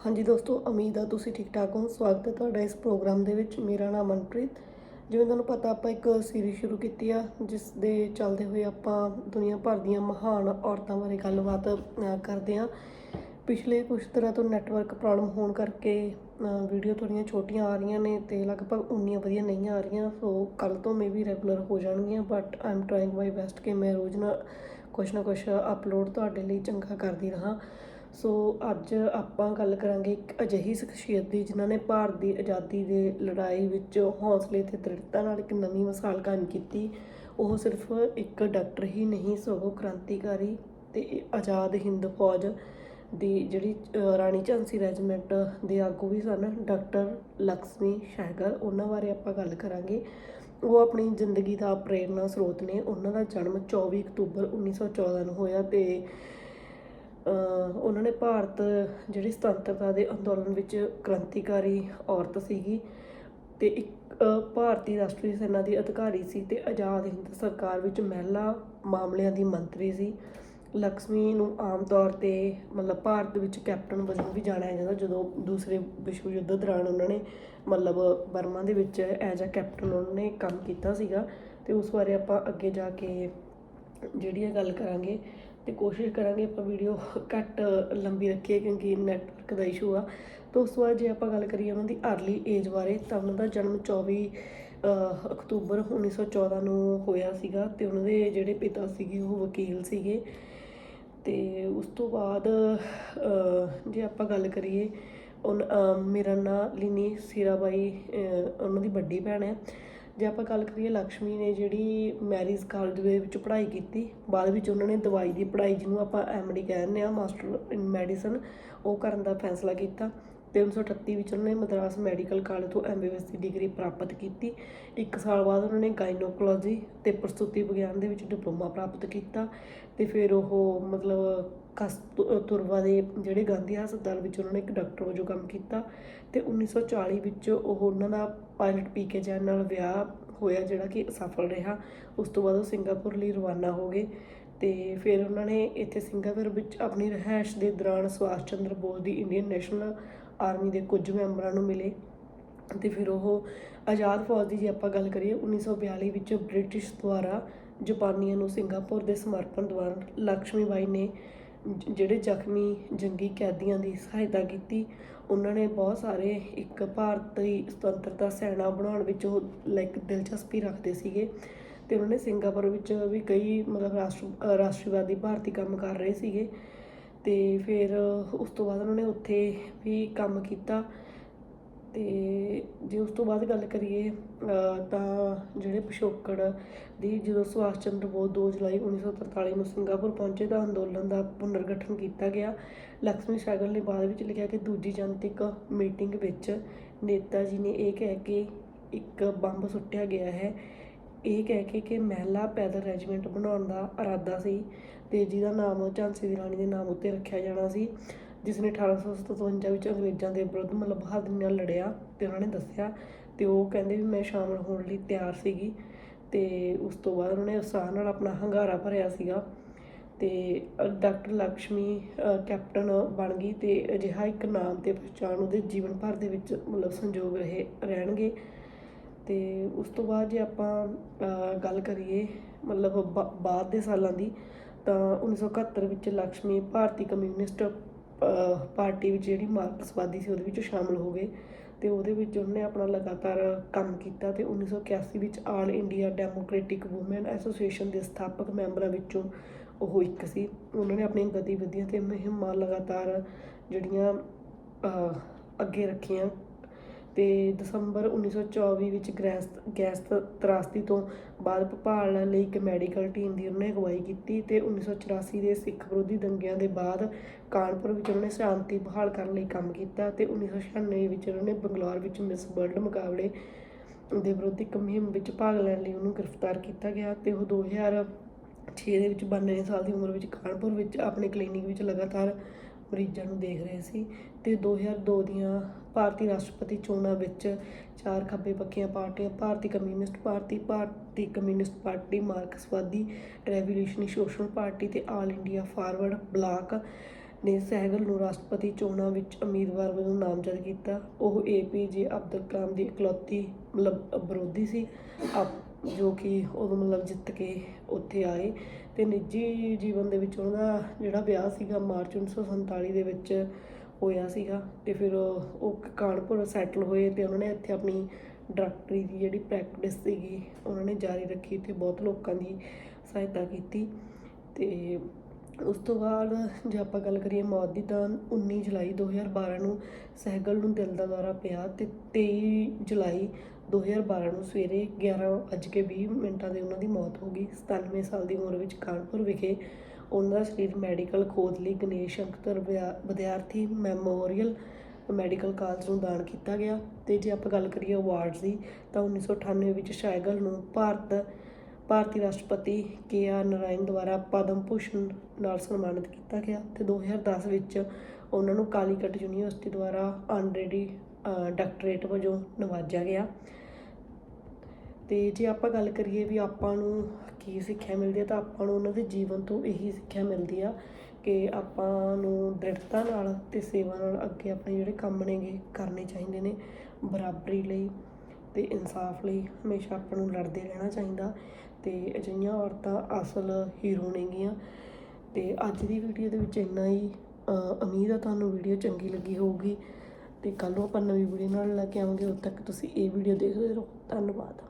ਹਾਂਜੀ ਦੋਸਤੋ, ਉਮੀਦ ਆ ਤੁਸੀਂ ਠੀਕ ਠਾਕ ਹੋ। ਸਵਾਗਤ ਹੈ ਤੁਹਾਡਾ ਇਸ ਪ੍ਰੋਗਰਾਮ ਦੇ ਵਿੱਚ। ਮੇਰਾ ਨਾਮ ਮਨਪ੍ਰੀਤ। ਜਿਵੇਂ ਤੁਹਾਨੂੰ ਪਤਾ, ਆਪਾਂ ਇੱਕ ਸੀਰੀਜ਼ ਸ਼ੁਰੂ ਕੀਤੀ ਆ, ਜਿਸ ਦੇ ਚੱਲਦੇ ਹੋਏ ਆਪਾਂ ਦੁਨੀਆ ਭਰ ਦੀਆਂ ਮਹਾਨ ਔਰਤਾਂ ਬਾਰੇ ਗੱਲਬਾਤ ਕਰਦੇ ਆ ਪਿਛਲੇ ਕੁਝ ਤਰ੍ਹਾਂ ਤੋਂ ਨੈਟਵਰਕ ਪ੍ਰੋਬਲਮ ਹੋਣ ਕਰਕੇ ਵੀਡੀਓ ਥੋੜ੍ਹੀਆਂ ਛੋਟੀਆਂ ਆ ਰਹੀਆਂ ਨੇ ਤੇ ਲਗਭਗ ਉਨੀਆਂ ਵਧੀਆ ਨਹੀਂ ਆ ਰਹੀਆਂ। ਸੋ ਕੱਲ ਤੋਂ ਮੇ ਵੀ ਰੈਗੂਲਰ ਹੋ ਜਾਣਗੀਆਂ but I am trying my best ਕਿ ਮੈਂ ਰੋਜ਼ ਨਾ ਕੁਛ ਨਾ ਕੁਛ ਅਪਲੋਡ ਤੁਹਾਡੇ ਲਈ ਚੰਗਾ ਕਰਦੀ ਰਹਾਂ। ਸੋ ਅੱਜ ਆਪਾਂ ਗੱਲ ਕਰਾਂਗੇ ਇੱਕ ਅਜਿਹੀ ਸ਼ਖਸੀਅਤ ਦੀ ਜਿਨ੍ਹਾਂ ਨੇ ਭਾਰਤ ਦੀ ਆਜ਼ਾਦੀ ਦੇ ਲੜਾਈ ਵਿੱਚ ਹੌਸਲੇ ਤੇ ਦ੍ਰਿੜਤਾ ਨਾਲ ਇੱਕ ਨਵੀਂ ਮਿਸਾਲ ਕਾਇਮ ਕੀਤੀ। ਉਹ ਸਿਰਫ ਇੱਕ ਡਾਕਟਰ ਹੀ ਨਹੀਂ, ਸਗੋਂ ਕ੍ਰਾਂਤੀਕਾਰੀ ਤੇ ਆਜ਼ਾਦ ਹਿੰਦ ਫੌਜ ਦੀ ਜਿਹੜੀ ਰਾਣੀ ਝਾਂਸੀ ਰੈਜੀਮੈਂਟ ਦੇ ਆਗੂ ਵੀ ਸਨ, ਡਾਕਟਰ ਲక్ష్ਮੀ ਸਹਿਗਲ। ਉਹਨਾਂ ਬਾਰੇ ਆਪਾਂ ਗੱਲ ਕਰਾਂਗੇ। ਉਹ ਆਪਣੀ ਜ਼ਿੰਦਗੀ ਦਾ ਪ੍ਰੇਰਨਾ ਸਰੋਤ ਨੇ। ਉਹਨਾਂ ਦਾ ਜਨਮ 24 ਅਕਤੂਬਰ 1914 ਨੂੰ ਹੋਇਆ ਤੇ ਉਹਨਾਂ ਨੇ ਭਾਰਤ ਜਿਹੜੀ ਸੁਤੰਤਰਤਾ ਦੇ ਅੰਦੋਲਨ ਵਿੱਚ ਕ੍ਰਾਂਤੀਕਾਰੀ ਔਰਤ ਸੀਗੀ ਤੇ ਇੱਕ ਭਾਰਤੀ ਰਾਸ਼ਟਰੀ ਸੈਨਾ ਦੀ ਅਧਿਕਾਰੀ ਸੀ ਤੇ ਆਜ਼ਾਦ ਹਿੰਦ ਸਰਕਾਰ ਵਿੱਚ ਮਹਿਲਾ ਮਾਮਲਿਆਂ ਦੀ ਮੰਤਰੀ ਸੀ। ਲక్ష్ਮੀ ਨੂੰ ਆਮ ਤੌਰ ਤੇ ਮਤਲਬ ਭਾਰਤ ਵਿੱਚ ਕੈਪਟਨ ਵਜੋਂ ਵੀ ਜਾਣਿਆ ਜਾਂਦਾ, ਜਦੋਂ ਦੂਸਰੇ ਵਿਸ਼ਵ ਯੁੱਧ ਦੌਰਾਨ ਉਹਨਾਂ ਨੇ ਮਤਲਬ ਬਰਮਾ ਦੇ ਵਿੱਚ ਐਜ਼ ਅ ਕੈਪਟਨ ਉਹਨਾਂ ਨੇ ਕੰਮ ਕੀਤਾ ਸੀਗਾ। ਤੇ ਉਸ ਬਾਰੇ ਆਪਾਂ ਅੱਗੇ ਜਾ ਕੇ ਜਿਹੜੀ ਇਹ ਗੱਲ ਕਰਾਂਗੇ। ਤੇ ਕੋਸ਼ਿਸ਼ ਕਰਾਂਗੇ ਆਪਾਂ ਵੀਡੀਓ ਘੱਟ ਲੰਬੀ ਰੱਖੀਏ ਕਿਉਂਕਿ ਨੈਟਵਰਕ ਦਾ ਇਸ਼ੂ ਆ। ਤਾਂ ਉਸ ਤੋਂ ਬਾਅਦ ਜੇ ਆਪਾਂ ਗੱਲ ਕਰੀਏ ਉਹਨਾਂ ਦੀ ਅਰਲੀ ਏਜ ਬਾਰੇ ਤਾਂ ਉਹਨਾਂ ਦਾ ਜਨਮ 24 ਅਹ, ਅਕਤੂਬਰ 1914 ਨੂੰ ਹੋਇਆ ਸੀਗਾ ਤੇ ਉਹਨਾਂ ਦੇ ਜਿਹੜੇ ਪਿਤਾ ਸੀਗੇ ਉਹ ਵਕੀਲ ਸੀਗੇ। ਤੇ ਉਸ ਤੋਂ ਬਾਅਦ ਜੇ ਆਪਾਂ ਗੱਲ ਕਰੀਏ ਉਨ ਮੇਰਾ ਨਾਂ ਲਿਨੀ ਸੀਰਾਬਾਈ ਉਹਨਾਂ ਦੀ ਵੱਡੀ ਭੈਣ ਹੈ। ਜੇ ਆਪਾਂ ਗੱਲ ਕਰੀਏ ਲక్ష్ਮੀ ਨੇ ਜਿਹੜੀ ਮੈਰਿਜ ਕਾਲਜ ਦੇ ਵਿੱਚ ਪੜ੍ਹਾਈ ਕੀਤੀ, ਬਾਅਦ ਵਿੱਚ ਉਹਨਾਂ ਨੇ ਦਵਾਈ ਦੀ ਪੜ੍ਹਾਈ ਜਿਹਨੂੰ ਆਪਾਂ ਐਮਡੀ ਕਹਿੰਦੇ ਆ ਮਾਸਟਰ ਇਨ ਮੈਡੀਸਨ ਉਹ ਕਰਨ ਦਾ ਫੈਸਲਾ ਕੀਤਾ। ਤੇ 1938 ਵਿੱਚ ਉਹਨਾਂ ਨੇ ਮਦਰਾਸ ਮੈਡੀਕਲ ਕਾਲਜ ਤੋਂ ਐਮਬੀਬੀਐਸ ਦੀ ਡਿਗਰੀ ਪ੍ਰਾਪਤ ਕੀਤੀ। ਇੱਕ ਸਾਲ ਬਾਅਦ ਉਹਨਾਂ ਨੇ ਗਾਇਨੋਕੋਲੋਜੀ ਤੇ ਪ੍ਰਸੂਤੀ ਵਿਗਿਆਨ ਦੇ ਵਿੱਚ ਡਿਪਲੋਮਾ ਪ੍ਰਾਪਤ ਕੀਤਾ ਤੇ ਫਿਰ ਉਹ ਮਤਲਬ ਕਸਤੂਰਬਾ ਦੇ ਜਿਹੜੇ ਗਾਂਧੀ ਹਸਪਤਾਲ ਵਿੱਚ ਉਹਨਾਂ ਨੇ ਇੱਕ ਡਾਕਟਰ ਵਜੋਂ ਕੰਮ ਕੀਤਾ ਤੇ 1940 ਵਿੱਚ ਉਹ ਉਹਨਾਂ ਦਾ ਪਾਇਲਟ ਪੀਕੇ ਜੈਨ ਨਾਲ ਵਿਆਹ ਹੋਇਆ ਜਿਹੜਾ ਕਿ ਅਸਫਲ ਰਿਹਾ। ਉਸ ਤੋਂ ਬਾਅਦ ਉਹ ਸਿੰਗਾਪੁਰ ਲਈ ਰਵਾਨਾ ਹੋ ਗਏ ਤੇ ਫਿਰ ਉਹਨਾਂ ਨੇ ਇੱਥੇ ਸਿੰਗਾਪੁਰ ਵਿੱਚ ਆਪਣੀ ਰਿਹਾਇਸ਼ ਦੇ ਦੌਰਾਨ ਸੁਭਾਸ਼ ਚੰਦਰ ਬੋਸ ਦੀ ਇੰਡੀਅਨ ਨੈਸ਼ਨਲ ਆਰਮੀ ਦੇ ਕੁਝ ਮੈਂਬਰਾਂ ਨੂੰ ਮਿਲੇ ਤੇ ਫਿਰ ਉਹ ਆਜ਼ਾਦ ਫੌਜ ਦੀ ਜੇ ਆਪਾਂ ਗੱਲ ਕਰੀਏ 1942 ਵਿੱਚ ਬ੍ਰਿਟਿਸ਼ ਦੁਆਰਾ ਜਾਪਾਨੀਆਂ ਨੂੰ ਸਿੰਗਾਪੁਰ ਦੇ ਸਮਰਪਣ ਦੌਰਾਨ ਲక్ష్ਮੀ ਬਾਈ ਨੇ ਜਿਹੜੇ ਜ਼ਖਮੀ ਜੰਗੀ ਕੈਦੀਆਂ ਦੀ ਸਹਾਇਤਾ ਕੀਤੀ, ਉਹਨਾਂ ਨੇ ਬਹੁਤ ਸਾਰੇ ਇੱਕ ਭਾਰਤੀ ਸੁਤੰਤਰਤਾ ਸੈਨਾ ਬਣਾਉਣ ਵਿੱਚ ਉਹ ਲਾਈਕ ਦਿਲਚਸਪੀ ਰੱਖਦੇ ਸੀਗੇ ਤੇ ਉਹਨਾਂ ਨੇ ਸਿੰਗਾਪੁਰ ਵਿੱਚ ਵੀ ਕਈ ਮਤਲਬ ਰਾਸ਼ਟਰ, ਰਾਸ਼ਟਰਵਾਦੀ ਭਾਰਤੀ ਕੰਮ ਕਰ ਰਹੇ ਸੀਗੇ ਤੇ ਫਿਰ ਉਸ ਤੋਂ ਬਾਅਦ ਉਹਨਾਂ ਨੇ ਉੱਥੇ ਵੀ ਕੰਮ ਕੀਤਾ। ਤੇ ਜੇ ਉਸ ਤੋਂ ਬਾਅਦ ਗੱਲ ਕਰੀਏ ਤਾਂ ਜਿਹੜੇ ਪਿਛੋਕੜ ਦੀ ਜਦੋਂ ਸੁਭਾਸ਼ ਚੰਦਰ ਬੋਸ ਦੋ ਜੁਲਾਈ 1943 ਨੂੰ ਸਿੰਗਾਪੁਰ ਪਹੁੰਚੇ ਤਾਂ ਅੰਦੋਲਨ ਦਾ ਪੁਨਰਗਠਨ ਕੀਤਾ ਗਿਆ। ਲక్ష్ਮੀ ਸਹਿਗਲ ਨੇ ਬਾਅਦ ਵਿੱਚ ਲਿਖਿਆ ਕਿ ਦੂਜੀ ਜਨਤਕ ਮੀਟਿੰਗ ਵਿੱਚ ਨੇਤਾ ਜੀ ਨੇ ਇਹ ਕਹਿ ਕੇ ਇੱਕ ਬੰਬ ਸੁੱਟਿਆ ਗਿਆ ਹੈ। ਇਹ ਕਹਿ ਕੇ ਕਿ ਮਹਿਲਾ ਪੈਦਲ ਰੈਜੀਮੈਂਟ ਬਣਾਉਣ ਦਾ ਇਰਾਦਾ ਸੀ ਤੇ ਜਿਹਦਾ ਨਾਮ ਝਾਂਸੀ ਦੀ ਰਾਣੀ ਦੇ ਨਾਮ ਉੱਤੇ ਰੱਖਿਆ ਜਾਣਾ ਸੀ। ਜਿਸ ਨੇ 1857 ਵਿੱਚ ਅੰਗਰੇਜ਼ਾਂ ਦੇ ਵਿਰੁੱਧ ਮਤਲਬ ਬਹਾਦਰ ਨਾਲ ਲੜਿਆ ਤੇ ਉਹਨਾਂ ਨੇ ਦੱਸਿਆ ਤੇ ਉਹ ਕਹਿੰਦੇ ਵੀ ਮੈਂ ਸ਼ਾਮਲ ਹੋਣ ਲਈ ਤਿਆਰ ਸੀਗੀ ਤੇ ਉਸ ਤੋਂ ਬਾਅਦ ਉਹਨੇ ਉਤਸ਼ਾਹ ਨਾਲ ਆਪਣਾ ਹੰਗਾਰਾ ਭਰਿਆ ਸੀਗਾ ਤੇ ਡਾਕਟਰ ਲక్ష్ਮੀ ਕੈਪਟਨ ਬਣ ਗਈ ਤੇ ਅਜਿਹਾ ਇੱਕ ਨਾਮ ਤੇ ਪਛਾਣ ਉਹਦੇ ਜੀਵਨ ਭਰ ਦੇ ਵਿੱਚ ਮਤਲਬ ਸੰਜੋਗ ਰਹੇ, ਰਹਿਣਗੇ। ਤੇ ਉਸ ਤੋਂ ਬਾਅਦ ਜੇ ਆਪਾਂ ਗੱਲ ਕਰੀਏ ਮਤਲਬ ਬਾਅਦ ਦੇ ਸਾਲਾਂ ਦੀ ਤਾਂ 1971 ਵਿੱਚ ਲక్ష్ਮੀ ਭਾਰਤੀ ਕਮਿਊਨਿਸਟ ਪਾਰਟੀ ਵਿੱਚ ਜਿਹੜੀ ਮਾਰਕਸਵਾਦੀ ਸੀ ਉਹਦੇ ਵਿੱਚ ਸ਼ਾਮਲ ਹੋ ਗਏ ਤੇ ਉਹਦੇ ਵਿੱਚ ਉਹਨੇ ਆਪਣਾ ਲਗਾਤਾਰ ਕੰਮ ਕੀਤਾ ਤੇ 1981 ਵਿੱਚ all India democratic woman association ਦੇ ਸਥਾਪਕ ਮੈਂਬਰਾਂ ਵਿੱਚੋਂ ਉਹ ਇੱਕ ਸੀ। ਉਹਨਾਂ ਨੇ ਆਪਣੀਆਂ ਗਤੀਵਿਧੀਆਂ ਤੇ ਮੁਹਿੰਮਾਂ ਲਗਾਤਾਰ ਜਿਹੜੀਆਂ ਅੱਗੇ ਰੱਖੀਆਂ। ਤੇ ਦਸੰਬਰ 1924 ਵਿੱਚ ਗੈਸ ਗੈਸ ਤ- ਤਰਾਸਦੀ ਤੋਂ ਬਾਅਦ ਭੋਪਾਲ ਲਈ ਇੱਕ ਮੈਡੀਕਲ ਟੀਮ ਦੀ ਉਹਨੇ ਅਗਵਾਈ ਕੀਤੀ ਤੇ 1984 ਦੇ ਸਿੱਖ ਵਿਰੋਧੀ ਦੰਗਿਆਂ ਦੇ ਬਾਅਦ ਕਾਨਪੁਰ ਵਿੱਚ ਉਹਨੇ ਸ਼ਾਂਤੀ ਬਹਾਲ ਕਰਨ ਲਈ ਕੰਮ ਕੀਤਾ ਤੇ 1996 ਵਿੱਚ ਉਹਨੇ ਬੰਗਲੌਰ ਵਿੱਚ ਮਿਸ ਵਰਲਡ ਮੁਕਾਬਲੇ ਦੇ ਵਿਰੁੱਧ ਇੱਕ ਮੁਹਿੰਮ ਵਿੱਚ ਭਾਗ ਲੈਣ ਲਈ ਉਹਨੂੰ ਗ੍ਰਿਫਤਾਰ ਕੀਤਾ ਗਿਆ ਤੇ ਉਹ 2006 ਦੇ ਵਿੱਚ 92 ਸਾਲ ਦੀ ਉਮਰ ਵਿੱਚ ਕਾਨਪੁਰ ਵਿੱਚ ਆਪਣੇ ਕਲੀਨਿਕ ਵਿੱਚ ਲਗਾਤਾਰ ਮਰੀਜ਼ਾਂ ਨੂੰ ਦੇਖ ਰਹੇ ਸੀ ਤੇ 2002 ਦੀਆਂ ਭਾਰਤੀ ਰਾਸ਼ਟਰਪਤੀ ਚੋਣਾਂ ਵਿੱਚ ਚਾਰ ਖੱਬੇ ਪੱਖੀਆਂ ਪਾਰਟੀਆਂ, ਭਾਰਤੀ ਕਮਿਊਨਿਸਟ ਪਾਰਟੀ, ਭਾਰਤੀ ਕਮਿਊਨਿਸਟ ਪਾਰਟੀ, ਮਾਰਕਸਵਾਦੀ ਰੈਵੋਲੂਸ਼ਨਰੀ ਸੋਸ਼ਲ ਪਾਰਟੀ ਤੇ ਆਲ ਇੰਡੀਆ ਫਾਰਵਰਡ ਬਲਾਕ ਨੇ ਸਹਿਗਲ ਨੂੰ ਰਾਸ਼ਟਰਪਤੀ ਚੋਣਾਂ ਵਿੱਚ ਉਮੀਦਵਾਰ ਵਜੋਂ ਨਾਮਜ਼ਦ ਕੀਤਾ। ਉਹ ਏਪੀਜੇ ਅਬਦੁਲ ਕਲਾਮ ਦੀ ਇਕਲੌਤੀ ਮਤਲਬ ਵਿਰੋਧੀ ਸੀ, ਆਪ- ਜੋ ਕਿ ਉਦੋਂ ਮਤਲਬ ਜਿੱਤ ਕੇ ਉੱਥੇ ਆਏ। ਤੇ ਨਿੱਜੀ ਜੀਵਨ ਦੇ ਵਿੱਚ ਉਹਨਾਂ ਦਾ ਜਿਹੜਾ ਵਿਆਹ ਸੀਗਾ, ਮਾਰਚ 1947 ਦੇ ਵਿੱਚ ਹੋਇਆ ਸੀਗਾ ਤੇ ਫਿਰ ਉਹ ਕਾਨਪੁਰ ਸੈਟਲ ਹੋਏ ਤੇ ਉਹਨਾਂ ਨੇ ਇੱਥੇ ਆਪਣੀ ਡਾਕਟਰੀ ਦੀ ਜਿਹੜੀ ਪ੍ਰੈਕਟਿਸ ਸੀਗੀ, ਉਹਨਾਂ ਨੇ ਜਾਰੀ ਰੱਖੀ ਤੇ ਬਹੁਤ ਲੋਕਾਂ ਦੀ ਸਹਾਇਤਾ ਕੀਤੀ ਤੇ ਉਸ ਤੋਂ ਬਾਅਦ ਜੇ ਆਪਾਂ ਗੱਲ ਕਰੀਏ ਮੌਤ ਦੀ ਤਾਂ 19 ਜੁਲਾਈ 2012 ਨੂੰ ਸਹਿਗਲ ਨੂੰ ਦਿਲ ਦਾ ਦੌਰਾ ਪਿਆ ਤੇ 23 ਜੁਲਾਈ 2012 ਨੂੰ ਸਵੇਰੇ 11:20 ਮਿੰਟਾਂ ਦੇ ਉਹਨਾਂ ਦੀ ਮੌਤ ਹੋ ਗਈ। 97 ਸਾਲ ਦੀ ਉਮਰ ਵਿੱਚ ਕਾਨਪੁਰ ਵਿਖੇ ਉਹਨਾਂ ਦਾ ਸਰੀਰ ਮੈਡੀਕਲ ਖੋਜ ਲਈ ਗਣੇਸ਼ ਅੰਕਤਰ ਵਿਆ- ਵਿਦਿਆਰਥੀ ਮੈਮੋਰੀਅਲ ਮੈਡੀਕਲ ਕਾਲਜ ਨੂੰ ਦਾਨ ਕੀਤਾ ਗਿਆ ਤੇ ਜੇ ਆਪਾਂ ਗੱਲ ਕਰੀਏ ਅਵਾਰਡਸ ਦੀ ਤਾਂ 1998 ਵਿੱਚ ਸ਼ਾਇਗਲ ਨੂੰ ਭਾਰਤ, ਭਾਰਤੀ ਰਾਸ਼ਟਰਪਤੀ ਕੇ ਆਰ ਨਰਾਇਣ ਦੁਆਰਾ ਪਦਮ ਭੂਸ਼ਣ ਨਾਲ ਸਨਮਾਨਿਤ ਕੀਤਾ ਗਿਆ ਤੇ 2010 ਵਿੱਚ ਉਹਨਾਂ ਨੂੰ ਕਾਲੀਕਟ ਯੂਨੀਵਰਸਿਟੀ ਦੁਆਰਾ ਆਨਰੇਰੀ ਡਾਕਟਰੇਟ ਵਜੋਂ ਨਵਾਜਿਆ ਗਿਆ। ਤੇ ਜੇ ਆਪਾਂ ਗੱਲ ਕਰੀਏ ਵੀ ਆਪਾਂ ਨੂੰ ਕੀ ਸਿੱਖਿਆ ਮਿਲਦੀ ਹੈ ਤਾਂ ਆਪਾਂ ਨੂੰ ਉਹਨਾਂ ਦੇ ਜੀਵਨ ਤੋਂ ਇਹੀ ਸਿੱਖਿਆ ਮਿਲਦੀ ਆ ਕਿ ਆਪਾਂ ਨੂੰ ਦ੍ਰਿੜਤਾ ਨਾਲ ਤੇ ਸੇਵਾ ਨਾਲ ਅੱਗੇ ਆਪਣੇ ਜਿਹੜੇ ਕੰਮ ਨੇਗੇ ਕਰਨੇ ਚਾਹੀਦੇ ਨੇ ਬਰਾਬਰੀ ਲਈ ਤੇ ਇਨਸਾਫ ਲਈ, ਹਮੇਸ਼ਾ ਆਪਾਂ ਨੂੰ ਲੜਦੇ ਰਹਿਣਾ ਚਾਹੀਦਾ ਤੇ ਅਜਿਹੀਆਂ ਔਰਤਾਂ ਅਸਲ ਹੀਰੋ ਨੇਗੀਆਂ ਤੇ ਅੱਜ ਦੀ ਵੀਡੀਓ ਦੇ ਵਿੱਚ ਇੰਨਾ ਹੀ ਉਮੀਦ ਆ ਤੁਹਾਨੂੰ ਵੀਡੀਓ ਚੰਗੀ ਲੱਗੀ ਹੋਊਗੀ ਤੇ ਕੱਲ ਨੂੰ ਆਪਾਂ ਨਵੀਂ ਵੀਡੀਓ ਨਾਲ ਲੈ ਕੇ ਆਵਾਂਗੇ, ਉਦੋਂ ਤੱਕ ਤੁਸੀਂ ਇਹ ਵੀਡੀਓ ਦੇਖਦੇ ਰਹੋ, ਧੰਨਵਾਦ।